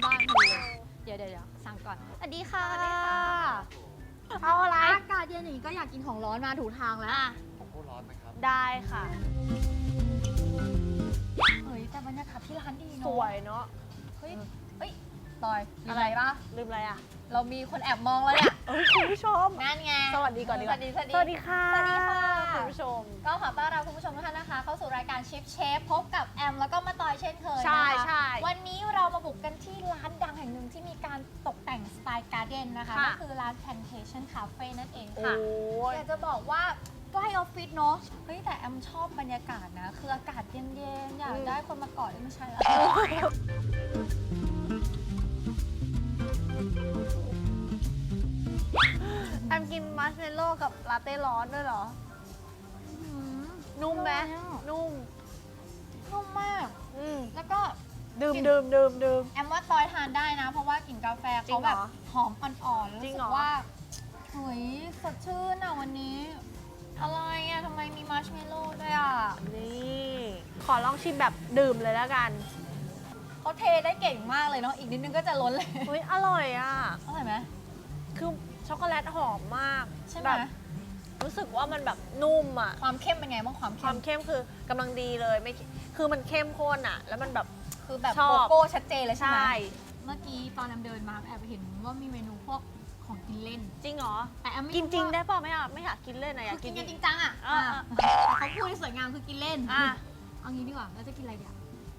บแพนเค้กที่บ้านพอดีเลยเดี๋ยวเดี๋ยวเดี๋ยวสั่งก่อนสวัสดีค่ะสวัสดีค่ะเอาอะไรอากาศเย็นอย่างนี้ก็อยากกินของร้อนมาถูกทางแล้วของผู้ร้อนไหมครับ ได้ค่ะ เฮ้ยแต่บรรยากาศที่ร้านดีสเนาะวยเนาะเฮ้ยเฮ้ย ตอยมีอะไรปะลืมอะไรอะเรามีคนแอบมองแล้วเนี่ยเอ้ยคุณผู้ชม นั่นไงสวัสดีก่อนดีกว่าสวัสดีสวัสดี สวัสดีค่ะสวัสดีค่ะ คุณผู้ชม ก็ขอต้อนรับคุณผู้ชมทุกท่านนะคะ เข้าสู่รายการชิปเชฟพบกับแอม แล้วก็มาตอยเช่นเคยใช่นะคะใช่วันนี้เรามาบุกกันที่ร้านดังแห่งหนึ่งที่มีการตกแต่งสไตล์การ์เด้นนะคะค่ะ ก็คือร้าน Plantation Cafe นั่นเองโอ้ค่ะ ย อยากจะบอกว่าใกล้ออฟฟิศเนาะเฮ้ยแต่แอมชอบบรรยากาศนะ คืออากาศเย็นๆ อยากอืม ได้คนมากอดด้วยไม่ใช่แล้ว มกินมัชเมลโล่กับลาเต้ร้อนด้วยเหรอ นุ่มไหมอร่อยอะนุ่ม นุ่มมาก อืมแล้วก็ดื่มกินดื่มดื่มดื่ม แอมว่าตอยทานได้นะ เพราะว่ากลิ่นกาแฟจริเขางเหรอแบบหอมอ่อนๆแล้วจริรู้งสึเหรกอว่าเฮ้ยสดชื่นอะวันนี้ อะไรอะทำไมมีมาร์ชเมลโล่ด้วยอะนี่ ขอลองชิมแบบดื่มเลยแล้วกันเขาเทได้เก่งมากเลยเนาะอีกนิดนึงก็จะล้นเลยเฮ้ยอร่อยอะ อร่อยไหมคือ ช็อกโกแลตหอมมากใช่ไหมแบบรู้สึกว่ามันแบบนุ่มอะ ความเข้มเป็นไงบ้างความคเข้วามมเข้มคือกำลังดีเลยไม่คือมันเข้มข้นอะ แล้วมันแบบ คือแบบชอบ โกโก้ชัดเจนเลยใช่ไหมใช่เมื่อกี้ตอนแอมเดินมาแอบเห็นว่ามีเมนูพวกของกินเล่น จริงเหรอ แต่แอมไม่กินจริงว่าได้ป่ะไม่อยากไม่อยากกินเล่นนะอยากคือกิกินนกันจริงจังอะอ่าอ่าแต่เขาพูดให้สวยงามคือกินเล่นอะเอางี้ดีกว่าเราจะกินอะไรเดี๋ยว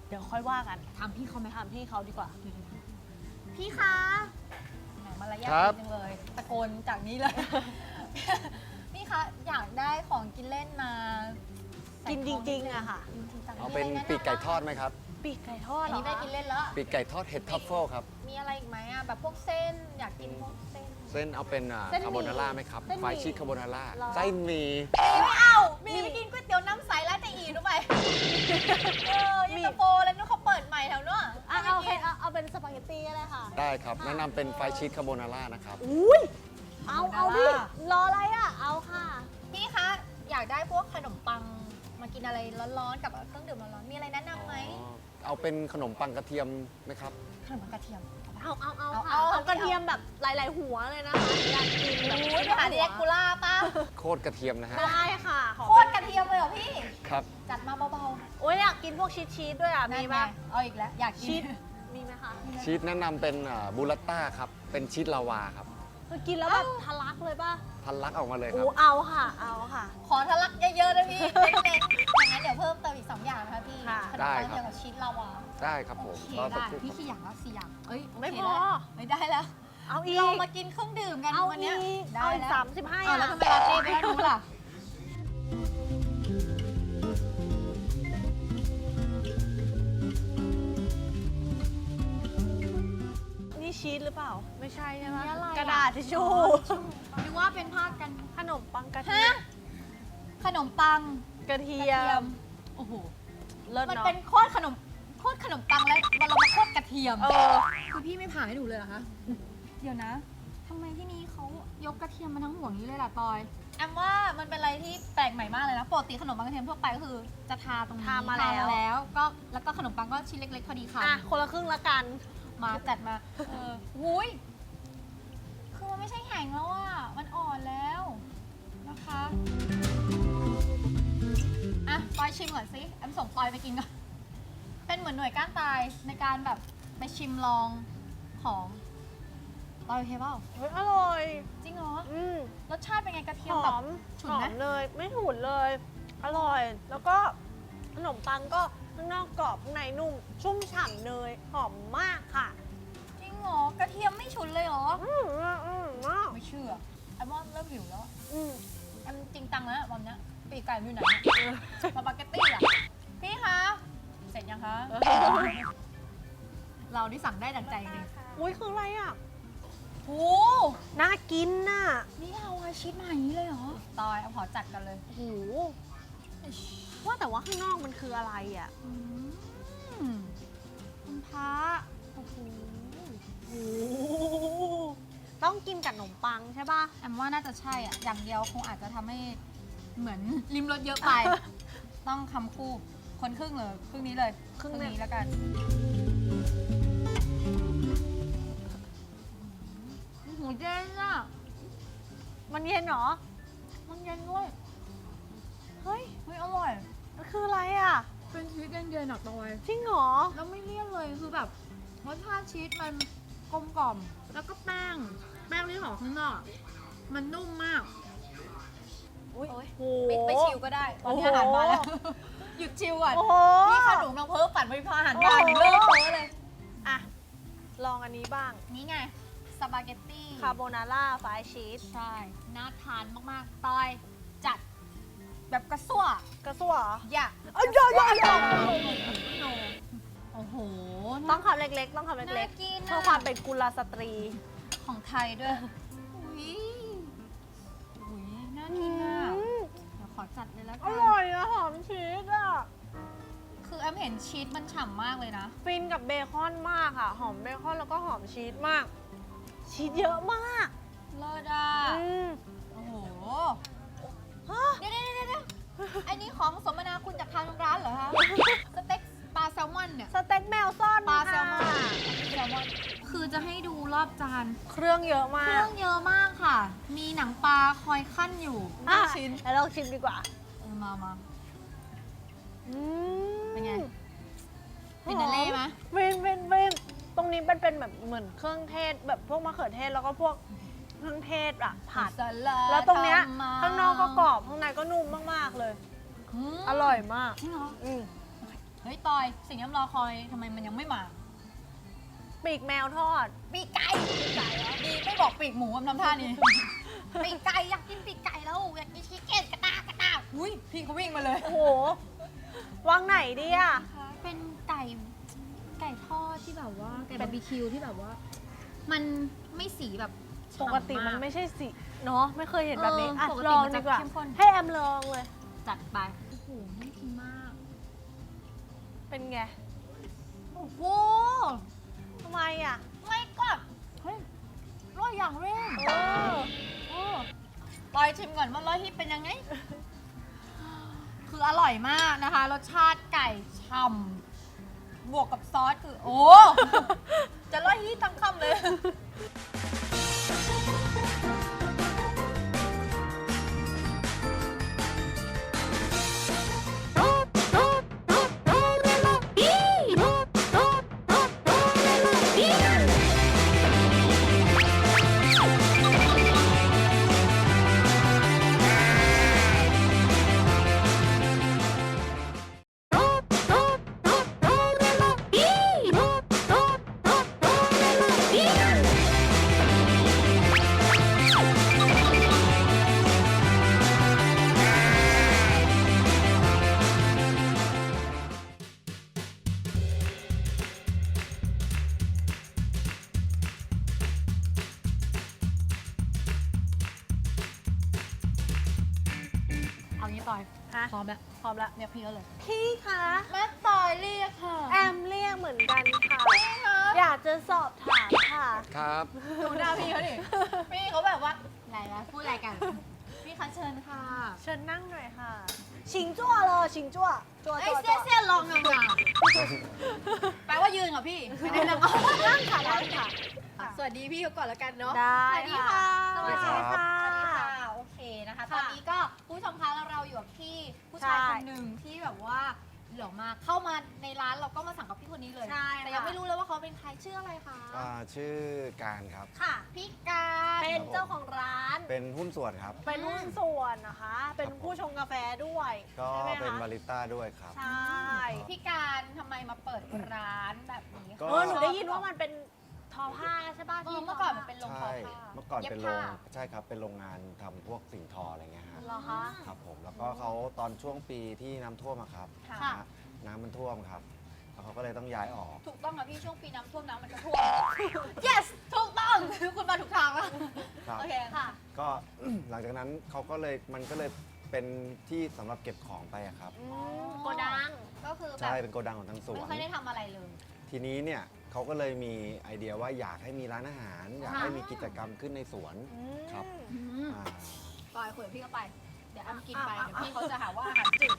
เดี๋ยวค่อยว่ากันถามพี่เขาไหมถามพี่เขาดีกว่าเดี๋ยวๆพี่คะๆแห มมารยาทครับดีจังเลยตะโกนจากนี้เลย พี่คะอยากได้ของกินเล่นมาใส่กินจริงๆอะค่ะจริงๆจังเอาเป็นมีะไรแะำปีกไก่ทอดไหมครับ ปีกไก่ทอดอันเหรอนี้ได้กินเล่นแล้ว ปีกไก่ทอดเห็ดทัฟเฟิลครับ มีอะไรอีกไหมอะแบบพวกเส้นอยากกินพวกเส้น เส้นเอาเป็นอ่าเส้นหมี่คาโบนาร่าไหมครับเส้นหมี่ไฟชีสคาโบนาร่าเหรอ ไส้หมีไม่เอามีไปกินก๋วยเตี๋ยวน้ำใสร้าน แต่อีรู้ไปเออเยินตาโฟแล้วนู้นเขาเปิดใหม่แถวนู้นอะเอาโอเคเอาเอาเป็นสปาเกตตี้ก็ได้ค่ะ ได้ครับ แนะนำเป็นไฟชีสคาโบนาร่านะครับ อุ้ยเอาเอาดิรออะไรอะ เอาค่ะ พี่คะ อยากได้พวกขนมปังมากินอะไรร้อนๆกับเครื่องดื่มร้อนๆมีอะไรแนะนำไหมอ๋อเอาเป็นขนมปังกระเทียมไหมครับ ขนมปังกระเทียม เอาเอาเอาเอาค่ะเอาเอากระเทียมแบบหลาย ๆ หัวเลยนะคะอยากกินแบบโอ้ยไปหาดีแอคคูล่าป่ะโคตรกระเทียมนะฮะได้ค่ะขอโคตรกระเทียมเลยเหรอพี่ ครับ จัดมาเบาโอ้ยอยากกินพวกชีสชีสด้วยอะๆมีนั่นป่ะไงเอาอีกแล้ว อยากชีกิสนมีไหมคะชีสแนะนำเป็นบูรัตต้าครับ เป็นชีสลาวาครับคือกินแล้วแบบทะลักเลยป่ะทันลักออกมาเลยคโอ้รับ เอาค่ะ เอาค่ะ ขอทะลักเยอะๆนะพี่เน้นๆอย่า งนั้นเดี๋ยวเพิ่มเติมอีก2อย่างนะคะพี่ค่ะ ขนมได้ปังครับเดียวกับชีสลาวาได้ครับผโอมเครอสักได้ครู่พี่ครับ ขี้อย่างละสี่อย่างเอ้ยโอไม่เคพอ แล้วไม่ได้แล้วเอาอีก เรามากินเครื่องดื่มกันเอาวันอีเนี้ยกได้เอาอีกแล้วสามสิบห้าเอาแล้วทำไมลาเต้ไม่ให้รู้ล่ะ นี่ชีสหรือเปล่า ไม่ใช่ใช่ไหมนี่อะไรอะ กระดาษทิชชู่ นึกว่าเป็นผ้ากันขนมปังกระเทีฮะยมขนมปัง กระเทีกระยเทียมมโอ้โห เลิศมันเนาะเป็นโคตรขนมโคตรขนมปังแล้วมันเรามาโคตรกระเทียม เออ คือพี่ไม่ผ่าให้หนูเลยเหรอคะ เดี๋ยวนะทำไมที่นี่เขายกกระเทียมมาทั้งห่วงนี้เลยล่ะตอยแอมว่ามันเป็นอะไรที่แปลกใหม่มากเลยนะปกติขนมปังกระเทียมทั่วไปก็คือ จะทาตรงนี้ทามาแล้วแล้วก็แล้วก็ขนมปังก็ชิ้นเล็กๆพอดีค่ะ อะ คนละครึ่งละกัน มาจัดมา เออหุยคือมันไม่ใช่แห้งแล้วอะ มันอ่อนแล้ว ชิมก่อนสิแอมส่งปอยไปกินก่อน เป็นเหมือนหน่วยก้านตายในการแบบไปชิมลองของปอยโอเคเปล่าเฮ้ยอร่อย จริงเหรอ อืมรสชาติเป็นไงกระเทีหยมอแบบมฉุหนอไหมมเลย ไม่ฉุนเลย อร่อย แล้วก็ขนมปังก็ข้างนอกกรอบข้างในนุ่ม ชุ่มฉ่ำเนยหอมมากค่ะ จริงเหรอกระเทียมไม่ฉุนเลยเหรอ อืมอืมอืมมากไม่เชื่อแอมว่าเริ่มหิวแล้วอืมแอมจริงตังแล้ววันเนี้ย ปีกไก่มัอยู่ไหนเนี่ยสปาเกตตี้อะพี่คะ เสร็จยังคะ เรานี่สั่งได้ดังใจเลยอุ้ยคืออะไรอะ ๆหูน่ากินน่ะนี่เอาอาชีพมาอย่างนี้เลยเหรอ ตอยเอาขอจัดกันเลย โหว่าแต่ว่าข้างนอกมันคืออะไรอะอืมคุณพระโอ้โหโอ้โหต้องกินกับขนมปังใช่ป่ะ แอมว่าน่าจะใช่อะ อย่างเดียวคงอาจจะทำให้ เหมือนริมรสเยอะไป ต้องคำคู่ คนครึ่งเลยครึ่งนี้เลยครึ่งเนี่ยนี้แล้วกันหมูเด้งอะ มันเย็นเหรอ มันเย็นด้วย เฮ้ย เฮ้ยอร่อยมันคืออะไรอะ เป็นชีสเย็นๆหนักตอยจริงเหรอ แล้วไม่เลี่ยนเลยคือแบบรสชาติชีสมันกลมกล่อม แล้วก็แป้ง แป้งที่ห่อข้างนอก มันนุ่มมาก อุ้ยโอ๊ยโห ไปไปชิวก็ได้ตอนนี้อาหารมาแล้ว หยุดชิวก่อนโอ้โห นี่ขนมน้องเพิ่มฝันไปพออาหารมาหนูเลิกเพ้อเลย อะ ลองอันนี้บ้างนี่ไงสปาเกตตี้คาโบนาร่าไฟชีสใช่น่าทานมากๆตอยจัดแบบกระซั่วกระสัวเหรออยากเอ้ยเยอะเยอะเยอะโอ้โหต้องคำเล็กๆ ต้องคำเล็กน่ากินๆอะ เพื่อความเป็นกุลสตรี ของไทยด้วย อุ้ยอุ้ยน่ากินอะ อืมเดี๋ยวขอจัดเลยแล้วอกันร่อยอะหอมชีสอะคือแอมเห็นชีสมันฉ่ำมากเลยนะ ฟินกับเบคอนมากค่ะ หอมเบคอนแล้วก็หอมชีสมาก ชีสเยอะมากเลิศอะ อืม โอ้โห ฮะ เดี๋ยวเดี๋ยวเดี๋ยวเดี๋ยวอันนี้ของสม อบจาน เครื่องเยอะเคมารื่ก องเยอะมากค่ะ มีหนังปลาคอยขั้นอยู่อะชิ้นแล้วลองชิมดีกว่าเออมามา อืมเป็นไง ฟินาเล่ไหมฟินฟินฟินตรงนี้เป็นเป็นแบบเหมือนเครื่องเทศแบบพวกมะเขือเทศแล้วก็พวกเครื่องเทศอะผัดสลัดแล้วตรงเนี้ยทำมาข้างนอกก็กรอบข้างในก็นุ่มมาก ๆ เลย มอร่อยมากจริงเหรอ อืมเฮ้ยตอย สิ่งที่รอคอยทำไมมันยังไม่มา ปีกแมวทอด ปีกไก่ปีกไก่เหรอดีไม่บอกปีกหมูอำทำท่านี้ปีกไก่อยากกินปีกไก่แล้วอยากกินชิคเก้นกระตากกระตากอุ้ยพี่เขาวิ่งมาเลย โอ้โหวางไหนดีอะเป็นไก่ไก่ทอดที่แบบว่าไก่บาร์บีคิวที่แบบว่า มันไม่สีแบบปกติมันไม่ใช่สิเนาะไม่เคยเห็นแบบนี้เอออะปกติลองมันจะดีกว่าเข้มข้นให้แอมลองเลย จัดไปโอ้โหน่ากินมาก เป็นไงโอ้โหทำ ไมอะไม่ก็เฮ้ยร้อยอย่างเร่งเออโอ้ลอยชิมก่อนว่าร้อยที่เป็นยังไง คืออร่อยมากนะคะ รสชาติไก่ฉ่ำบวกกับซอสคือ โอ้ จะร้อยที่ทั้งคำเลย พี่เขาเลยพี่คะแม่ต่อยเรียกค่ะแอมเรียกเหมือนกันค่ะ พี่คะอยากจะสอบถามค่ะ ครับ ดูหน้าพี่เขาดิพี่เขาแบบว่าอะไรวะพูดอะไรกัน พี่คะเชิญค่ะเชิญนั่งหน่อยค่ะ ชิงจั่วเลยชิงจั่วจั่วไอ้จั่วเสี้ยเสี้ยลองหน่อยค่ะแปลว่ายืนค่ะพี่ไม่ได้นั่งนั่งค่ะนั่งค่ะ สวัสดีพี่เขาก่อนแล้วกันเนาะได้สวัสดีค่ะ สวัสดีค่ะ ตอนนี้ก็ผู้ชมคะเราอยู่กับพี่ผู้ชายใช่คนหนึ่งที่แบบว่าเหลือมากเข้ามาในร้านเราก็มาสั่งกับพี่คนนี้เลย ใช่แต่ยังค่ะไม่รู้เลยว่าเขาเป็นใครชื่ออะไรคะ อ่าชื่อการครับ ค่ะ พี่การเป็นเจ้าของร้าน เป็นหุ้นส่วนครับ เป็นหุ้นส่วนนะคะ เป็นผู้ชงกาแฟด้วยก็ใช่ไหมเป็นคะบาริสต้าด้วยครับ ใช่ พี่การทำไมมาเปิดร้านแบบนี้ก็ เออหนูได้ยินว่ามันเป็นท อผ้าใช่ป่ะเอที่อเมื่อก่อนมันเป็นโรงทอใช่ผ้า เมื่อก่อนเป็นโรงย็บผ้า ใช่ครับเป็นโรงงานทำพวกสิ่งทออะไรเงี้ยฮะเหรอคะ ครับผมแล้วก็เขาตอนช่วงปีที่น้ำท่วมอะครับค่ะ นะฮะน้ำมันท่วมครับแล้วเขาก็เลยต้องย้ายออก ถูกต้องค่ะพี่ช่วงปีน้ำท่วมน้ำมันจะท่วม yes ถูกต้อง คุณมาถูกทางแล้วครับ โอเคค่ะ ก็ หลังจากนั้นเขาก็เลยมันก็เลยเป็นที่สำหรับเก็บของไปอะครับอืมโกดัง ก็คือแบใช่บเป็นโกดังของทั้งสวไม่น ค่อยได้ทำอะไรเลย ทีนี้เนี่ย เขาก็เลยมีไอเดียว่าอยากให้มีร้านอาหาร อยากให้มีกิจกรรมขึ้นในสวนอืมครับอืมอ่าตอยคุยกับพี่ก็ไป เดี๋ยวอ้ำกินไปอะเดี๋ยวพี่เขาจะหาว่าอาหารจืด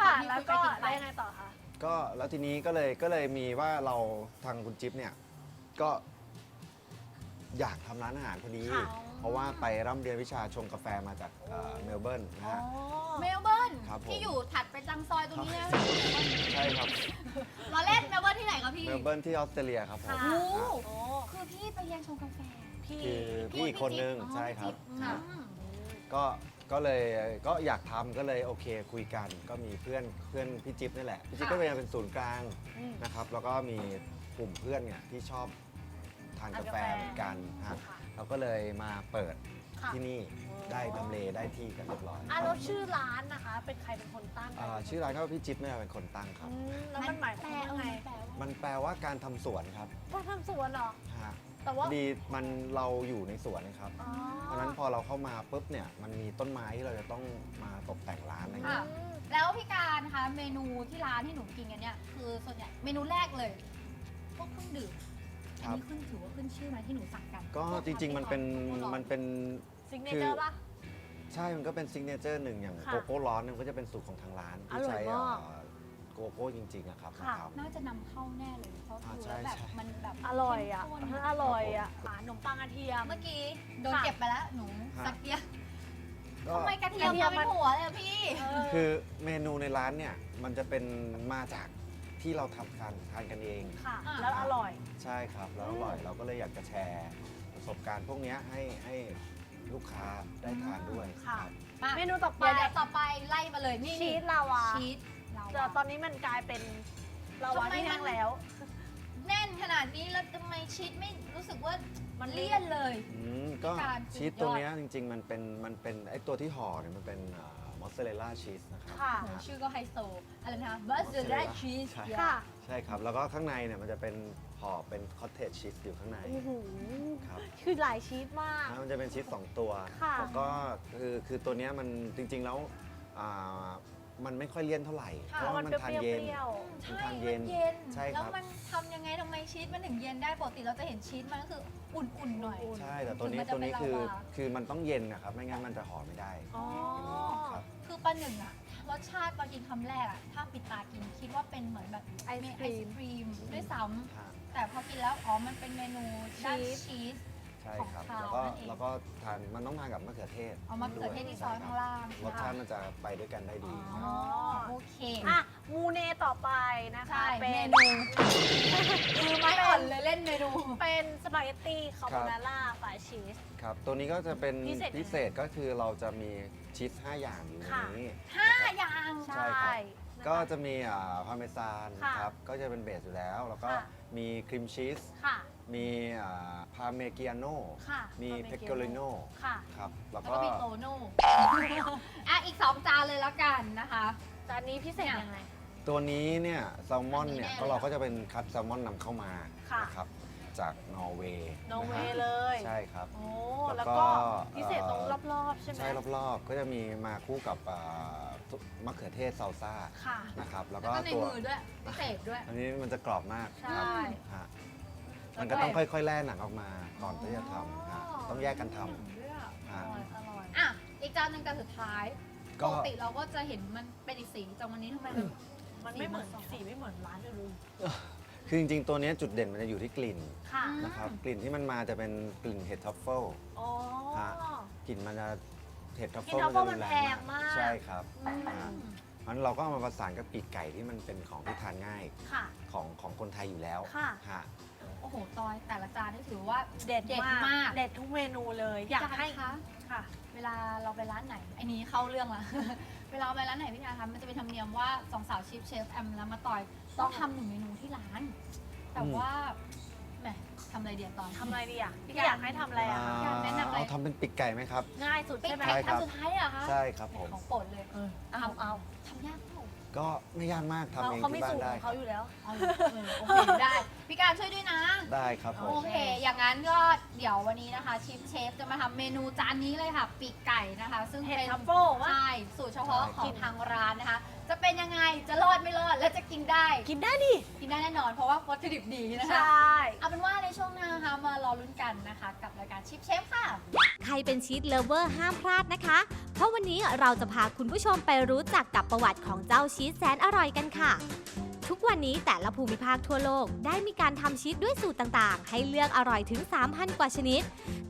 ค่ะพี่แล้วคุก็ยไปกินไปได้ยังไงต่อคะ ก็แล้วทีนี้ก็เลยก็เลยมีว่าเราทางคุณจิ๊บเนี่ยก็อยากทำร้านอาหารพอดี ค่ะ เพราะว่าไปร่ำเรียนวิชาชงกาแฟมาจากเอ่อเมลเบิร์นนะอ๋อฮะ เมลเบิร์นครับผม ที่อยู่ถัดไปจังซอยตรงนี้นะใช่ครับเราเล่นเมลเบิร์นที่ไหนครับพี่เมลเบิร์นที่ออสเตรเลียครับผมค่ะโอ้อะโอ้คือพี่ไปเรียนชงกาแฟ พี่คือพี่อีกคนนึงอ๋อใช่ครับพี่จิ๊ฮะอืมก็ก็เลยก็อยากทำก็เลยโอเคคุยกัน ก็มีเพื่อนเพื่อนพี่จิ๊บนี่แหละพี่จิ๊บค่ะก็เป็นเป็นศูนย์กลางอืมนะครับ แล้วก็มีกลุ่มเพื่อนเนี่ยที่ชอบทานกาแฟทานกาแฟเหมือนกันฮะค่ะเราก็เลยมาเปิด ค่ะที่นี่ได้ทำเลได้ที่กันเรียบร้อยอะแล้วชื่อร้านนะคะ เป็นใครเป็นคนตั้งอ่าชื่อร้านก็พี่จิ๊บเนี่ยเป็นคนตั้งครับ อืมแล้วมันหมายความว่าไงแปลว่ามันแปลว่าการทำสวนครับคนทำสวนเหรอ ฮะแต่พว่าอดีมันเราอยู่ในสวนนะครับ อ๋อเพราะฉะนั้นพอเราเข้ามาปุ๊บเนี่ยมันมีต้นไม้ที่เราจะต้องมาตกแต่งร้านอะไรอืเงี้ย มแล้วพี่การคะเมนูที่ร้านที่หนูกินกันเนี่ยคือส่วนใหญ่เมนูแรกเลยพวกเครื่องดื่มอันนี้ขึ้นถือว่าขึ้นชื่อไหมที่หนูสั่งกันก็พวจริงๆมันเป็นพวกร้อมันเป็น ซิงเนเจอร์ป่ะ ใช่ มันก็เป็นซิงเนเจอร์หนึ่งอย่างค่ะโกโก้ร้อนเนี่ยก็จะเป็นสูตรของทางร้านที่อร่อยใช้มาก เอ่อโกโก้จริงๆอะครับค่ะ นะครับ น่าจะนำเข้าแน่เลย เพราะอ่าดูใช่แล้วแบบใช่ มันแบบอร่อยอะเข้มข้นอร่อยอะขนมปังกระเทียม เมื่อกี้ โดนค่ะ เก็บไปแล้วหนูฮะ สักเดียวก็ทำไมกระเทียมกระเทียมามมัเป็นนหัวเลยอะพี่เออคือเมนูในร้านเนี่ย มันจะเป็นมาจากที่เราทำกันทานกันเอง ค่ะ อะ แล้วอร่อย ใช่ครับ แล้วอร่อยเราก็เลยอยากจะแชร์ประสบการณ์พวกเนี้ยให้ให้ ลูกค้าได้ทานด้วยค่ะครับมาเมนูต่อไปเดี๋ยวเดี๋ยวต่อไปไล่มาเลยนี่ชีสลาวาชีสลาวาแต่ตอนนี้มันกลายเป็นลาวาทำไมที่แห้งมันแล้ว แน่นขนาดนี้แล้วทำไมชีสไม่รู้สึกว่ามันเลี่ยนเลย อืมก็การสุดชีสยอดตัวเนี้ยจริง ๆ มันเป็นมันเป็นไอตัวที่ห่อเนี่ยมันเป็นมอสซาเรลล่าชีสนะครับค่ะโหชื่อก็ไฮโซอะไรนะคะบัสเดอร์ได้ชีสใช่ ค่ะ ใช่ครับ แล้วก็ข้างในเนี่ยมันจะเป็น ห่อเป็นคอตเทจชีสอยู่ข้างในโอ้โหครับ คือหลายชีสมากแล้วมันจะเป็นชีสสองตัว ค่ะ แล้วก็คือคือตัวเนี้ยมันจริงๆแล้วอ่ามันไม่ค่อยเลี่ยนเท่าไหร่ ค่ะ เพราะว่ามันทานเปเย็น รี้ยวใช่ทานเย็มันนเย็น ใช่ครับ แล้วมันทำยังไงทำไมชีสมันถึงเย็นได้ ปกติเราจะเห็นชีสมันก็คืออุ่นๆหน่อย ใช่แต่ตัวนี้ถึงมันจะตัวนี้เป็นคือลาวา คือมันต้องเย็นนะครับไม่งั้นมันจะห่อไม่ได้ๆอ๋อ ครับ คือปันหนึ่งอะรสชาติตอนกินคำแรกอะถ้าปิดตากินคิดว่าเป็นเหมือนแบบไอศเมกไอรีศมครีมด้วยซ้ำฮะ แต่พอกินแล้วอ๋อมันเป็นเมนูด้านชีสชีสใช่ครับ ของแล้วเขาก็นั่นเอง แล้วก็ทานมันต้องทานกับมะเขือเทศเอามะเขือเทศที่ซอยข้างล่างรสชาติมันจะไปด้วยกันได้ดีอ๋อโอเค อะมูเนต่อไปนะคะ ใช่เป็เมน นูคือไม่อ่อนเลยเล่นเมนู เป็นสปาเกตตี้คาโบครับนาร่าฝาชีส ครับ ตัวนี้ก็จะเป็นพิเศษยังไงพิเศษก็คือเราจะมีชีส5อย่างอยู่ในค่ะนี้ ห้านะครับอย่าง ใช่ครับ นะคะ ก็จะมีพาเมซานค่ะครับ ก็จะเป็นเบสอยู่แล้ว แล้วก็ค่ะ มีครีมชีส ค่ะ มีพาเมกิอาโน่ค่ะมี Parmigiano เพกโกลิโน่ค่ะ ครับ แล้แล้ววก็ก็มีโตโน่อะอีกสองจานเลยแล้วกันนะคะ จานนี้พิเศษยังไง ตัวนี้เนี่ยแซลมอนเนี่ยอันนี้แน่ก็เราก็จะเป็นคัดแซลมอนนำเข้ามาค่ะ นะครับจากนอร์เวย์นอร์เวย์นะฮะเลย ใช่ครับ โอ้ แล้แล้ววก็ก็ พิเศษตรงรอบๆ ใช่ไหม ใช่รอบๆ ก็จะมีมาคู่กับอ่า มะเขือเทศซาลซ่าค่ะ นะครับแล้วแล้วก็ก็ในตัวมือด้วยพิเศษด้วย อันนี้มันจะกรอบมากใช่ ครับฮะมันก็ต้องค่อยๆแล่หนังออกมาก่อนที่จะทำฮะต้องแยกกันทำอฮะร่อยอร่อยอะอีกจานหนึ่งจานสุดท้ายก็ปกติเราก็จะเห็นมันเป็นอีกสีจานวันนี้ทำไมมัน มันไม่เหมือนสีมันสีไม่เหมือนร้านอื่น คือจริงๆ ตัวเนี้ยจุดเด่นมันจะอยู่ที่กลิ่นค่ะอืมนะครับกลิ่นที่มันมาจะเป็นกลิ่นเห็ดทัฟเฟิล อ๋อ ฮะ กลิ่นมันจะ เห็ดทัฟกลิ่เฟิลนมันจะ truffle รุนแรมันแพงงมาก ใช่ครับอืมฮะมันเราก็เอามาประสานกับปีกไก่ที่มันเป็นของที่ทานง่ายค่ะ ของของคนไทยอยู่แล้วค่ะ ฮะ โอ้โหตอยแต่ละจานนี่ถือว่า เด็ดเด็ดมากมากเด็ดทุกเมนูเลยอยากให้คะค่ะ เวลาเราไปร้านไหนไอ้นี้เข้าเรื่องละ เวลาเราไปร้านไหนพี่นาคะมันจะเป็นธรรมเนียมว่าสองสาวชิฟเชฟแอมและมาต่อยต้องทำหนึ่งเมนูที่ร้าน แต่อืม ว่า แหมทำอะไรเดียวตอนทำอะไรดีอะพี่พี่การอยากให้ทำอะไรอะอ่าอยากแนะนำอะไร เอาทำเป็นปีกไก่ไหมครับ ง่ายสุดปิ๊กใช่ไหมไก่ครัอับนสุดท้ายเหรอคะใช่ครับผม ของโปรดเลยเออ เอาเอาทำยากเปล่าก็ไม่ยากมากทำเขาเองเขามีที่บ้าสูนตรได้ของเขาอยู่แล้ว เอาเลยเออโอเคได้ พี่การช่วยด้วยนะ ได้ครับผโอม เค อย่างนั้นก็เดี๋ยววันนี้นะคะชิฟเชฟจะมาทำเมนูจานนี้เลยค่ะ ปีกไก่นะคะ ซึ่งเห็ดเป็นทัฟเฟิลวะใช่สูตรเฉพาะใช่ของทางร้านนะคะ จะเป็นยังไง จะรอดไม่รอด และจะกินได้ กินได้ดิ กินได้แน่นอน เพราะว่าวัตถุดิบดีนะใชคะ่ เอาเป็นว่าในช่วงหน้านะคะมารอลุ้นกันนะคะ กับรายการชิฟเชฟค่ะ ใครเป็นชีสเลฟเวอร์ห้ามพลาดนะคะ เพราะวันนี้เราจะพาคุณผู้ชมไปรู้จักกับประวัติของเจ้าชีสแสนอร่อยกันค่ะ ทุกวันนี้แต่ละภูมิภาคทั่วโลกได้มีการทำชีสด้วยสูตรต่างๆ ให้เลือกอร่อยถึง 3,000 กว่าชนิด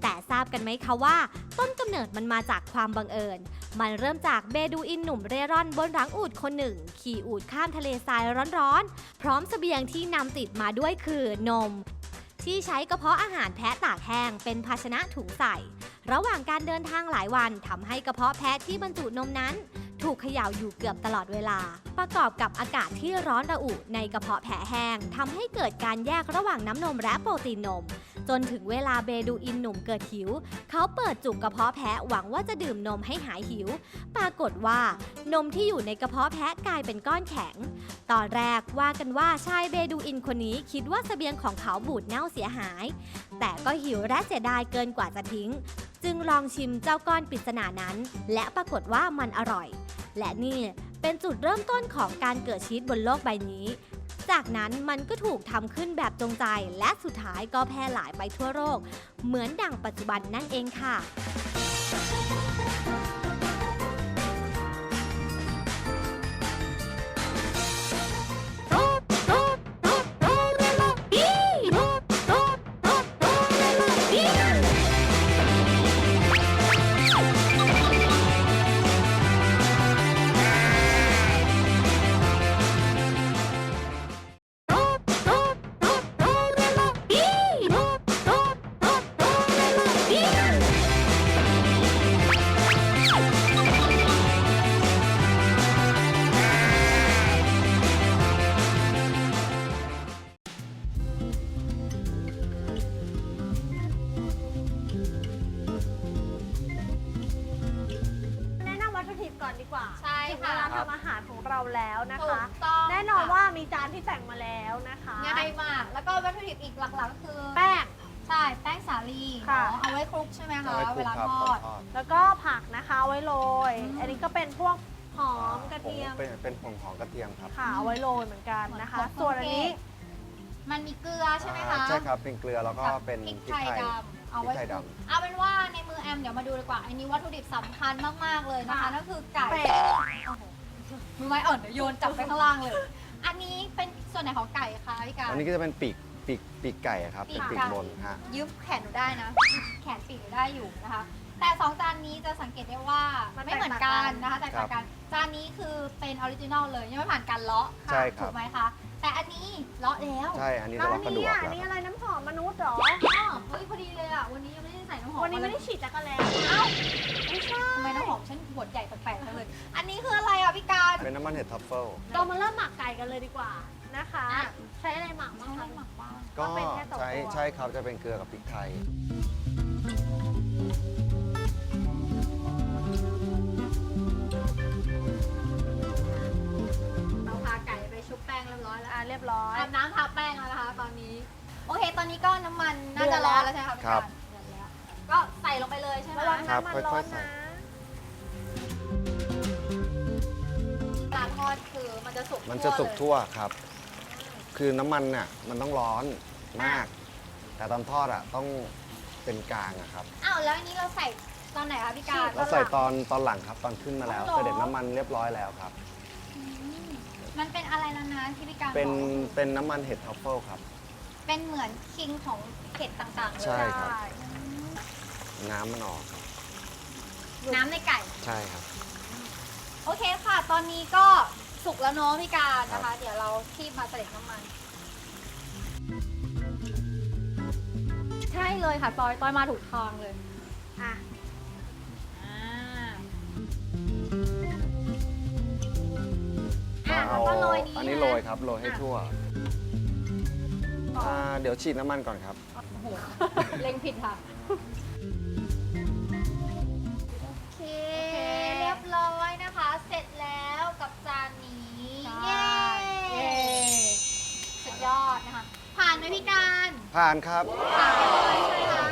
แต่ทราบกันไหมคะว่า ต้นกำเนิดมันมาจากความบังเอิญ มันเริ่มจากเบดูอินหนุ่มเร่ร่อนบนหลังอูดคนหนึ่ง ขี่อูดข้ามทะเลทรายร้อนๆ พร้อมเสบียงที่นำติดมาด้วยคือนม ที่ใช้กระเพาะอาหารแพะตากแห้งเป็นภาชนะถุงใส่ ระหว่างการเดินทางหลายวันทำให้กระเพาะแพะที่บรรจุนมนั้น ถูกเขย่าอยู่เกือบตลอดเวลา ประกอบกับอากาศที่ร้อนระอุในกระเพาะแผลแห้งทำให้เกิดการแยกระหว่างน้ำนมและโปรตีนนม จนถึงเวลาเบดูอินหนุ่มเกิดหิว เขาเปิดจุกกระเพาะแพะหวังว่าจะดื่มนมให้หายหิว ปรากฏว่านมที่อยู่ในกระเพาะแพะกลายเป็นก้อนแข็ง ตอนแรกว่ากันว่าชายเบดูอินคนนี้คิดว่าเสบียงของเขาบูดเน่าเสียหาย แต่ก็หิวและเสียดายเกินกว่าจะทิ้ง จึงลองชิมเจ้าก้อนปริศนานั้น และปรากฏว่ามันอร่อย และนี่เป็นจุดเริ่มต้นของการเกิดชีสบนโลกใบนี้ จากนั้นมันก็ถูกทำขึ้นแบบจงใจ และสุดท้ายก็แพร่หลายไปทั่วโลกเหมือนดังปัจจุบันนั่นเองค่ะ นะถูคะกต้องแน่นอนว่ามีจานที่แต่งมาแล้วนะคะง่ายมาก แล้วก็วัตถุดิบอีกหลักๆก็คือแป้ง ใช่แป้งสาลีค่ะ เนอะเอาไว้คลุกใช่ไหมคะเอาไว้คลุเวกลาครับทตออนดทอด แล้วก็ผักนะคะเอาไว้โรย อืม อันนี้ก็เป็นพวกหอมกระเทียมผเป็นเป็นผงหอมกระเทียมครับค่ะเอาไว้โรยเหมือนกันนะคะ เหมือนส่วนอันนี้ มันมีเกลือใช่ไหมคะอ่าใช่ครับเป็นเกลือแล้วก็กับเป็นพริกพริกไทยไทย ดำเอาไว้พริกไทยคลุกดำ เอาเป็นว่าในมือแอมเดี๋ยวมาดูดีกว่า อันนี้วัตถุดิบสำคัญมากๆเลยนะคะค่ะ นั่นคือไก่เป็ด โอ้โห มือไม้อ่อนเดี๋ยวโยนจับไปข้างล่างเลย อันนี้เป็นส่วนไหนของไก่คะพี่การ อันนี้ก็จะเป็นปีกปีกปีกไก่อะครับปีเป็นกปีกไก่ บนฮะ ยืมแขนหนูได้นะ แขนปีกหนูได้อยู่นะคะ แต่สองจานนี้จะสังเกตได้ว่ามันไม่เหมือนกันนะคะแตกต่างกันจานนี้คือเป็นออริจินอลเลยยังไม่ผ่านการเลาะใช่คถูรับกไหมคะ แต่อันนี้เลาะแล้วใช่ อันนี้แล้วจะอัว่านกระดูนี้กอะแล้วอันนี้ครับอะไรน้ำหอมมนุษย์เหรออ๋อเฮ้ยพอดีเลยอะวันนี้ยังไม่ได้ใส่น้ำหอมวันนี้ไม่ได้าเลยฉีดจักรแลเอ้าไม่ใช่ทำไมน้ำหอมฉันบดใหญ่แปลกๆจังเลย อันนี้คืออะไรอะพี่การเป็นน้ำมันเห็ดทัฟเฟิลเรามาเริ่มหมักไก่กันเลยดีกว่านะคะอะใช้อะไรหมักต้บ้าองงคะให้หมักบ้างก็เป็นแค่สองใช้ตัวใช่ครับจะเป็นเกลือกับพริกไทยเราพาไก่ไปชุบแป้งเรียบร้อยแล้วอ่าเรียบร้อยอาบน้ำทาแป้งแล้วนะคะตอนนี้ โอเค ตอนนี้ก็น้ำมันน่าเดืจะอดแล้ร้อวนแล้วใช่ไหมคะพี่ครัการบเดือดแล้วก็ใส่ลงไปเลยใช่ไหมระวังครับน้ำมันค่อยๆร้อนใส่ นะ ปลาทอดคือมันจะสุกมันจะสุกเลยทั่วครับ คือน้ำมันน่ะมันต้องร้อนมาก แต่ตอนทอดอะต้องเป็นกลางอะครับ อ้าวแล้วอันนี้เราใส่ตอนไหนคะพี่การ เราใส่ตอนตอนหลังครับตอนขึ้นมาแล้วอ๋อเหรอ เสด็จน้ำมันเรียบร้อยแล้วครับ อืมมันเป็นอะไรนะนะที่พี่การเป็นบอกเป็นน้ำมันเห็ดทัฟเฟิลครับ เป็นเหมือนคิงของเห็ดต่างๆเลยใช่ครับได้น้ำมันออกครับน้ำในไก่ ใช่ครับ โอเคค่ะ ตอนนี้ก็สุกแล้วเนาะพี่การครันะคะ บ เดี๋ยวเราคีบมาเสด็จน้ำมัน ใช่เลยค่ะตอยตอยมาถูกทางเลย อะ อ่าก็อะเอาแล้วก็โรยนี้อันนี้ะโรยครับโรยให้อะทั่วอ่า เดี๋ยวฉีดน้ำมันก่อนครับ โอ้โหเล็งผิดค่ะ โอเค เรียบร้อยนะคะ เสร็จแล้วกับจานนี้ใช่ เย้สุดยอดนะคะ ผ่านานไหมพี่การผ่านครับ ผ่านเลยใช่ไหมคะ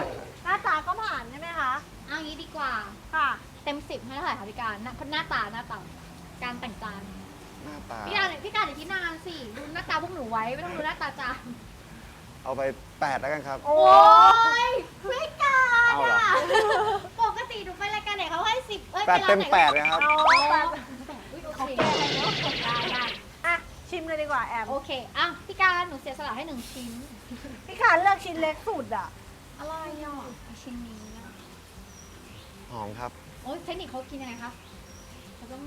หน้าตาก็ผ่านใช่ไหมคะ เอางี้ดีกว่า ค่ะ เต็มสิบให้เท่าไหร่คะพี่การหน้าหน้าตาหน้าตาการแต่งจานหน้าตา พี่การพี่การเดี๋ยวที่นานสิดูหน้าตาพวกหนูไว้ไม่ต้องดูหน้าตาจาน เอาไปแปดแล้วกันครับ โอ้โอ้ยพี่การเอาเหรออะปกติดูไปรายการไหนเขาให้สิบเอ้ยแปดไปร้านเต็มไหนแปดนะครับเอาอ๋อแบบแปดอุ๊ยโอเขาเคแก้อะไรเนาะได้ได้อะชิมเลยดีกว่าแอมโอเคอะพี่การหนูเสียสละให้หนึ่งชิ้น พี่ขานเลือกชิ้นเล็กสุดอะอะไรอะชิ้นนี้อะหอมครับ โอ้ยเทคนิคเขากินยังไงคะเขาต้อง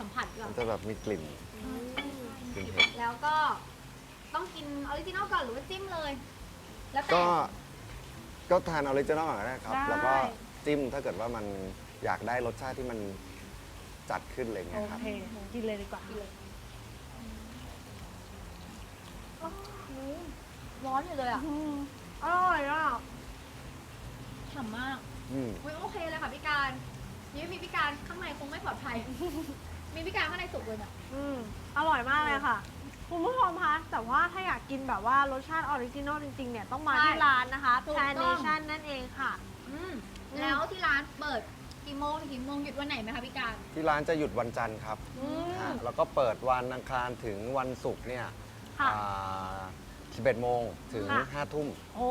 สัมผัสก่อมันนจะแบบมีกลิ่นกลิ่นเห็ดแล้วก็ ต้องกินออริจินอลก่อนหรือว่าจิ้มเลย แล้วแต่ ก็ก็ทานออริจินอลก่อนก็ได้ครับ ได้ แล้วก็จิ้มถ้าเกิดว่ามันอยากได้รสชาติที่มันจัดขึ้นอะไรเงี้โอยครับ เคกินเลยดีกว่าร้อนอยู่เลยอะอืมอร่อยอะฉ่ำมากอืมอุ้ยโอเคเลยค่ะพี่การนี่ไม่มีพี่การข้างในคงไม่ปลอดภัย มีพี่การข้างในสุกเลยเนี่ยอืมอร่อยมากเลยค่ะ คุณผู้ชมคะแต่ว่าถ้าอยากกินแบบว่ารสชาติออริจินอลจริงๆ เนี่ยต้องมาใช่ที่ร้านนะคะถูกแพต้นองเนชั่นนั่นเองค่ะ อืมแล้วที่ร้านเปิดกี่โมงถึงกี่โมงหยุดวันไหนไหมคะพี่การ ที่ร้านจะหยุดวันจันทร์ครับอืมฮะแล้วก็เปิดวันอังคารถึงวันศุกร์เนี่ยค่ะ11โมงถึงค่ะ5ทุ่มโอ้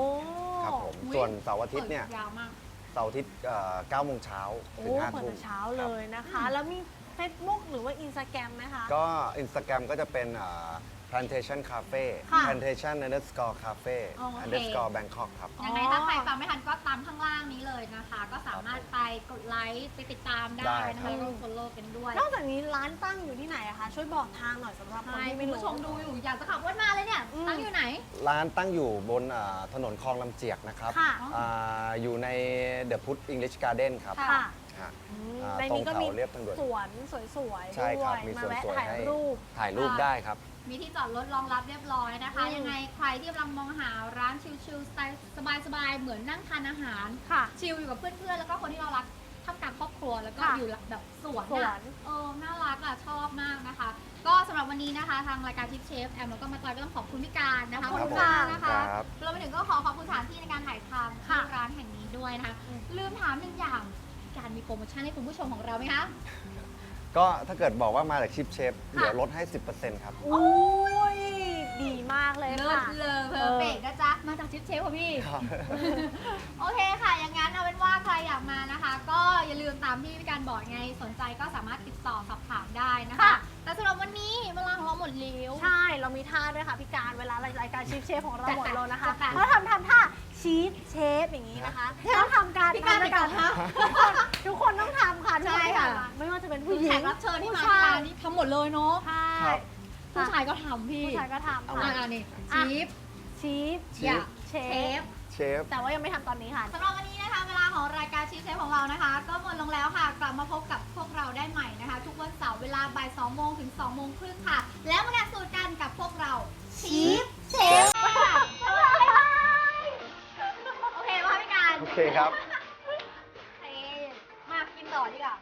ครับผม อุ๊ย ส่วนเสาร์อาทิตย์เนี่ยปิดยาวมาก เสาร์อาทิตย์เอ่อ9โมงเช้าโอ้ถึง5เปิดทุ่มแต่เช้าเลยนะคะ แล้วมี Facebook หรือว่า Instagram ไหมคะ ก็ Instagram ก็จะเป็นเอ่อ plantation cafe ค่ะ plantation underscore cafe โอเค underscore bangkok ครับ ยังไงถ้าใครฟังไม่ทันก็ตามข้างล่างนี้เลยนะคะ ก็สามารถไปกดไลค์ไปติดตามได้ได้นะครัคะบแล้วก็ follow กันด้วยนอกจากนี้ร้านตั้งอยู่ที่ไหนอะคะ ช่วยบอกทางหน่อยสำหรับคนใช่ที่คุไม่ณรู้ ผู้ชมดูอยู่อยากจะขับรถมาเลยเนี่ยอืม ตั้งอยู่ไหน ร้านตั้งอยู่บนเอ่อถนนคลองลำเจียกนะครับค่ะ อ่าอยู่ใน The Put English Garden ครับ ค่ะค่ะ ฮะอืมอ่าในตรงนี้ก็แถมีวเรียบทางด่วน สวนสวยๆใช่ด้ครัวบยมีมาสวนแวะสวยถ่ายให้ รูป ถ่ายรูปค่ะได้ครับ มีที่จอดรถรองรับเรียบร้อยนะคะ อืม ยังไงใครที่กำลังมองหาร้านชิลๆสไตล์สบายๆ เหมือนนั่งทานอาหาร ค่ะ ชิลอยู่กับเพื่อนๆ แล้วก็คนที่เรารักท่ามกลางครอบครัว แล้วก็ค่ะอยู่แบบสวนสวนอะเออ น่ารักอะ ชอบมากนะคะ ก็สำหรับวันนี้นะคะ ทางรายการทิปเชฟแอมแล้วก็มาจอยก็ต้องขอบคุณพี่การนะคะขอบคุณมากค่ะนะคะครับ รวมไปถึงก็ขอขอบคุณสถานที่ในการถ่ายทำค่ะที่ร้านแห่งนี้ด้วยนะคะอืมลืมถามหนึ่งอย่าง การมีโปรโมชั่นให้คุณผู้ชมของเราไหมคะ ก็ถ้าเกิดบอกว่ามาจากชิปเชฟค่ะเดี๋ยวลดให้ 10%ครับอุ้ยดีมากเลยเลิค่ะ ศเลยเพอร์เฟกนะจ๊ะ มาจากทิปเชฟค่ะพี่ ครับ โอเคค่ะ อย่างนั้นเอาเป็นว่าใครอยากมานะคะ ก็อย่าลืมตามที่พี่การบอกไง สนใจก็สามารถติดต่อสอบถามได้นะคะ ค่ะ แต่สำหรับวันนี้เวลาของเราหมดแล้ว ใช่ เรามีท่าด้วยค่ะพี่การ เวลารายการชีฟเชฟของเราจัดหมดไปแล้วนะคะจัดไป เขาทำทำท่า ชีฟเชฟอย่างนี้นะคะต้องทำการพี่การทำด้วยกันพี่การทุกคนทุกคนต้องทำค่ะทุกใช่คนค่ะทำไม่ว่าจะเป็นผู้หญิแขงกรับเชิญที่มาผู้ชายที่ร้านนี่ทำหมดเลยเนาะใช่ครับผู้ชายก็ทำพี่ผู้ชายก็ทำเอาค่ะมาอ่านี่อะชีฟชีฟชีฟอย่าเชเชฟฟเชฟแต่ว่ายังไม่ทำตอนนี้ค่ะสำหรับวันนี้นะคะ เวลาของรายการชีฟเชฟของเรานะคะ ก็หมดลงแล้วค่ะ กลับมาพบกับพวกเราได้ใหม่นะคะ ทุกวันเสาร์เวลาบ่าย2โมงถึง2โมงครึ่งค่ะ แล้วมาแข่งสูตรกันกับพวกเราชีฟเชฟ โอเคครับโอมากินต่อดีกว่า